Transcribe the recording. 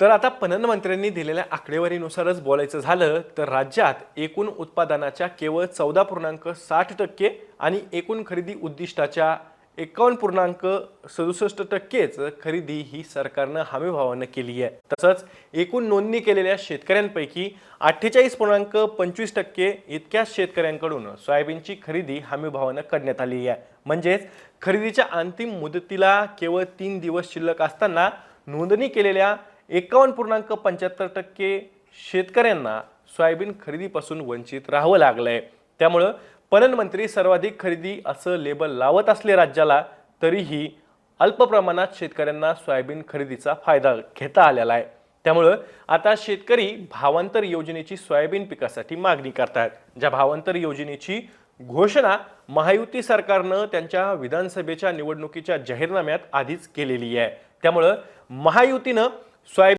तर आता पणन मंत्र्यांनी दिलेल्या आकडेवारीनुसारच बोलायचं झालं तर राज्यात एकूण उत्पादनाच्या केवळ चौदा पूर्णांक साठ टक्के आणि एकूण खरेदी उद्दिष्टाच्या एकावन्न पूर्णांक सदुसष्ट टक्केच खरेदी ही सरकारनं हमीभावानं केली आहे. तसंच एकूण नोंदणी केलेल्या शेतकऱ्यांपैकी अठ्ठेचाळीस पूर्णांक पंचवीस टक्के इतक्याच शेतकऱ्यांकडून सोयाबीनची खरेदी हमीभावानं करण्यात आली आहे. म्हणजेच खरेदीच्या अंतिम मुदतीला केवळ तीन दिवस शिल्लक असताना नोंदणी केलेल्या एकावन्न पूर्णांक पंच्याहत्तर टक्के शेतकऱ्यांना सोयाबीन खरेदीपासून वंचित राहावं लागलंय. त्यामुळं पणन मंत्री सर्वाधिक खरेदी असं लेबल लावत असले राज्याला तरीही अल्प प्रमाणात शेतकऱ्यांना सोयाबीन खरेदीचा फायदा घेता आलेला आहे. त्यामुळं आता शेतकरी भावांतर योजनेची सोयाबीन पिकासाठी मागणी करतात. ज्या भावांतर योजनेची घोषणा महायुती सरकारनं त्यांच्या विधानसभेच्या निवडणुकीच्या जाहीरनाम्यात आधीच केलेली आहे. त्यामुळं महायुतीनं सोयाबीन